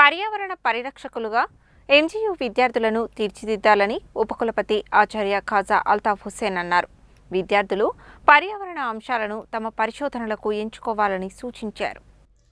పర్యావరణ పరిరక్షకులుగా ఎంజీయూ విద్యార్థులను తీర్చిదిద్దాలని ఉపకులపతి ఆచార్య ఖాజా అల్తాఫ్ హుస్సేన్ అన్నారు. విద్యార్థులు పర్యావరణ అంశాలను తమ పరిశోధనలకు ఎంచుకోవాలని సూచించారు.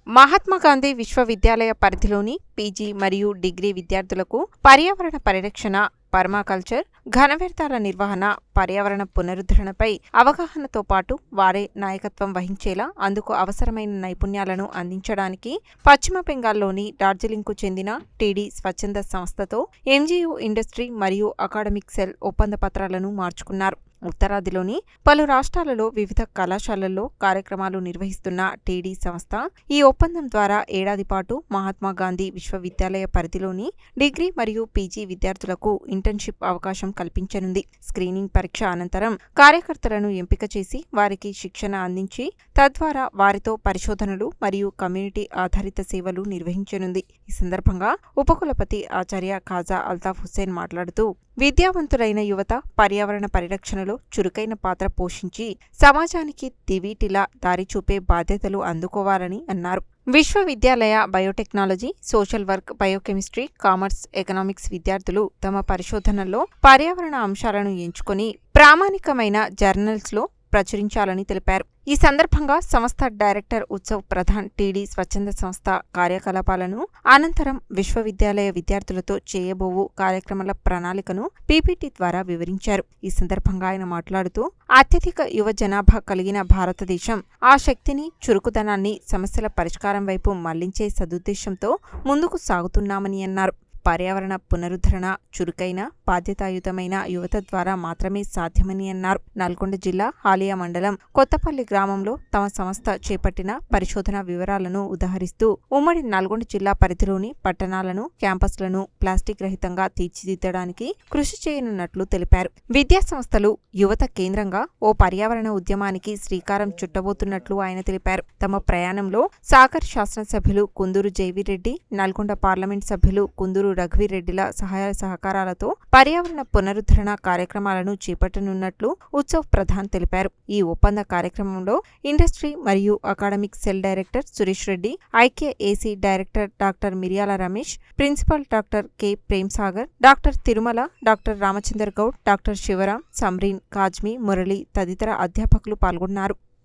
మహాత్మాగాంధీ విశ్వవిద్యాలయ పరిధిలోని పీజీ మరియు డిగ్రీ విద్యార్థులకు పర్యావరణ పరిరక్షణ పర్మాకల్చర్ ఘన వ్యర్థాల నిర్వహణ పర్యావరణ పునరుద్ధరణపై అవగాహనతో పాటు వారే నాయకత్వం వహించేలా అందుకు అవసరమైన నైపుణ్యాలను అందించడానికి పశ్చిమ బెంగాల్లోని డార్జిలింగ్కు చెందిన టీడీ స్వచ్ఛంద సంస్థతో ఎంజీఓ ఇండస్ట్రీ మరియు అకాడమిక్ సెల్ ఒప్పంద పత్రాలను మార్చుకున్నారు. ఉత్తరాదిలోని పలు రాష్ట్రాలలో వివిధ కళాశాలల్లో కార్యక్రమాలు నిర్వహిస్తున్న టీడీ సంస్థ ఈ ఒప్పందం ద్వారా ఏడాది పాటు మహాత్మా గాంధీ విశ్వవిద్యాలయ పరిధిలోని డిగ్రీ మరియు పీజీ విద్యార్థులకు ఇంటర్న్షిప్ అవకాశం కల్పించనుంది. స్క్రీనింగ్ పరీక్ష అనంతరం కార్యకర్తలను ఎంపిక చేసి వారికి శిక్షణ అందించి తద్వారా వారితో పరిశోధనలు మరియు కమ్యూనిటీ ఆధారిత సేవలు నిర్వహించనుంది. ఈ సందర్భంగా ఉపకులపతి ఆచార్య ఖాజా అల్తాఫ్ హుస్సేన్ మాట్లాడుతూ విద్యావంతులైన యువత పర్యావరణ పరిరక్షణలో చురుకైన పాత్ర పోషించి సమాజానికి దివీటిలా దారి చూపే బాధ్యతలు అందుకోవాలని అన్నారు. విశ్వవిద్యాలయ biotechnology social work biochemistry commerce economics విద్యార్థులు తమ పరిశోధనల్లో పర్యావరణ అంశాలను ఎంచుకొని ప్రామాణికమైన జర్నల్స్లో ప్రచురించాలని తెలిపారు. ఈ సందర్భంగా సంస్థ డైరెక్టర్ ఉత్సవ్ ప్రధాన్ టీడీ స్వచ్ఛంద సంస్థ కార్యకలాపాలను అనంతరం విశ్వవిద్యాలయ విద్యార్థులతో చేయబోవు కార్యక్రమాల ప్రణాళికను పీపీటీ ద్వారా వివరించారు. ఈ సందర్భంగా ఆయన మాట్లాడుతూ అత్యధిక యువ జనాభా కలిగిన భారతదేశం ఆ శక్తిని చురుకుదనాన్ని సమస్యల పరిష్కారం వైపు మళ్ళించే సదుద్దేశంతో ముందుకు సాగుతున్నామని అన్నారు. పర్యావరణ పునరుద్ధరణ చురుకైన బాధ్యతాయుతమైన యువత ద్వారా మాత్రమే సాధ్యమని అన్నారు. నల్గొండ జిల్లా హాలియా మండలం కొత్తపల్లి గ్రామంలో తమ సంస్థ చేపట్టిన పరిశోధన వివరాలను ఉదహరిస్తూ ఉమ్మడి నల్గొండ జిల్లా పరిధిలోని పట్టణాలను క్యాంపస్లను ప్లాస్టిక్ రహితంగా తీర్చిదిద్దడానికి కృషి చేయనున్నట్లు తెలిపారు. విద్యా సంస్థలు యువత కేంద్రంగా ఓ పర్యావరణ ఉద్యమానికి శ్రీకారం చుట్టబోతున్నట్లు ఆయన తెలిపారు. తమ ప్రయాణంలో సాగర్ శాసనసభ్యులు కుందూరు జైవిరెడ్డి నల్గొండ పార్లమెంట్ సభ్యులు కుందూరు రఘువీరెడ్డిల సహాయ సహకారాలతో పర్యావరణ పునరుద్ధరణ కార్యక్రమాలను చేపట్టనున్నట్లు ఉత్సవ్ ప్రధాన్ తెలిపారు. ఈ ఒప్పంద కార్యక్రమంలో ఇండస్ట్రీ మరియు academic cell director Suresh Reddy IQAC director doctor Miryala Ramesh principal doctor K Premsagar doctor Tirumala doctor Ramachandar Goud doctor Sivaram Samreen Kazmi Murali తదితర అధ్యాపకులు పాల్గొన్నారు.